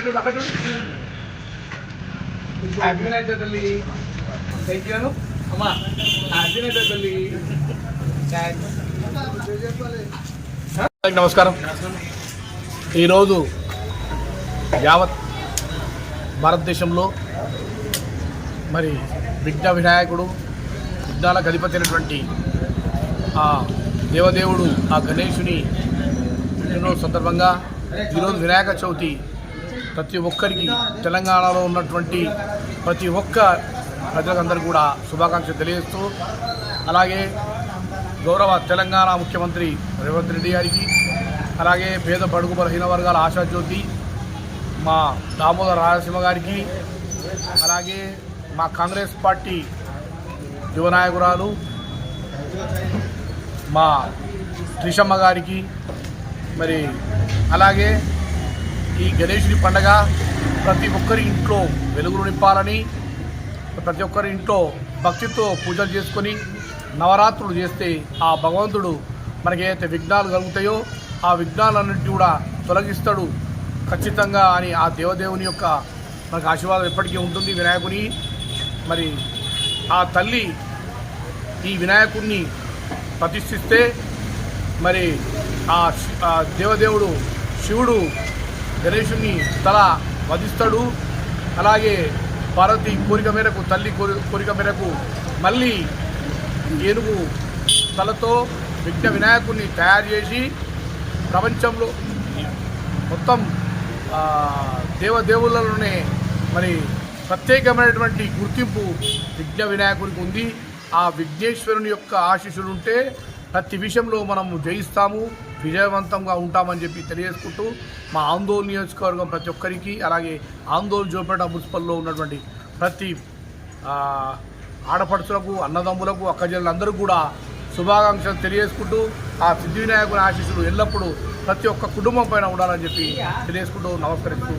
అక్కడ అభినయత తల్లి. అమ్మా అభినయత తల్లి. నమస్కారం. ఈరోజు యావత్ భారతదేశంలో మరి విఘ్న వినాయకుడు విఘ్నాలకు అధిపతి అయినటువంటి ఆ దేవదేవుడు ఆ గణేశుని పుట్టినరోజు సందర్భంగా ఈరోజు వినాయక చవితి ప్రతి ఒక్కరికి తెలంగాణలో ఉన్నటువంటి ప్రతి ఒక్క ప్రజలందరూ కూడా శుభాకాంక్షలు తెలియజేస్తూ అలాగే గౌరవ తెలంగాణ ముఖ్యమంత్రి రేవంత్ రెడ్డి గారికి అలాగే పేద బడుగు బలహీన వర్గాల ఆశాజ్యోతి మా దామోదర రాయలసీమ గారికి అలాగే మా కాంగ్రెస్ పార్టీ యువనాయకురాలు మా త్రిషమ్మ గారికి మరి అలాగే ఈ గణేషుని పండగ ప్రతి ఒక్కరి ఇంట్లో వెలుగులు నింపాలని ప్రతి ఒక్కరి ఇంట్లో భక్తితో పూజలు చేసుకొని నవరాత్రులు చేస్తే ఆ భగవంతుడు మనకి ఏదైతే విఘ్నాలు కలుగుతాయో ఆ విఘ్నాలన్నింటి కూడా తొలగిస్తాడు ఖచ్చితంగా అని ఆ దేవదేవుని యొక్క మనకు ఆశీర్వాదం ఎప్పటికీ ఉంటుంది వినాయకుని. మరి ఆ తల్లి ఈ వినాయకుడిని ప్రతిష్ఠిస్తే మరి ఆ శి- ఆ దేవదేవుడు శివుడు గణేశుని తల వధిస్తాడు. అలాగే పార్వతి కోరిక మేరకు తల్లి కోరి- కోరిక మేరకు మళ్ళీ ఏనుగు తలతో విఘ్న వినాయకుడిని తయారు చేసి ప్రపంచంలో మొత్తం దేవదేవులలోనే మరి ప్రత్యేకమైనటువంటి గుర్తింపు విఘ్న వినాయకుడికి ఉంది. ఆ విఘ్నేశ్వరుని యొక్క ఆశీస్సులు ఉంటే ప్రతి విషయంలో మనము జయిస్తాము. విజయవంతంగా ఉంటామని చెప్పి తెలియజేసుకుంటూ మా ఆందోళన నియోజకవర్గం ప్రతి ఒక్కరికి అలాగే ఆందోళన జోపేట మున్సిపల్లో ఉన్నటువంటి ప్రతి ఆడపడుచులకు అన్నదమ్ములకు అక్కజనులందరూ కూడా శుభాకాంక్షలు తెలియజేసుకుంటూ ఆ సిద్ధివినాయకుని ఆశీస్సులు ఎల్లప్పుడూ ప్రతి ఒక్క కుటుంబం పైన ఉండాలని చెప్పి తెలియజేసుకుంటూ నమస్కరిస్తూ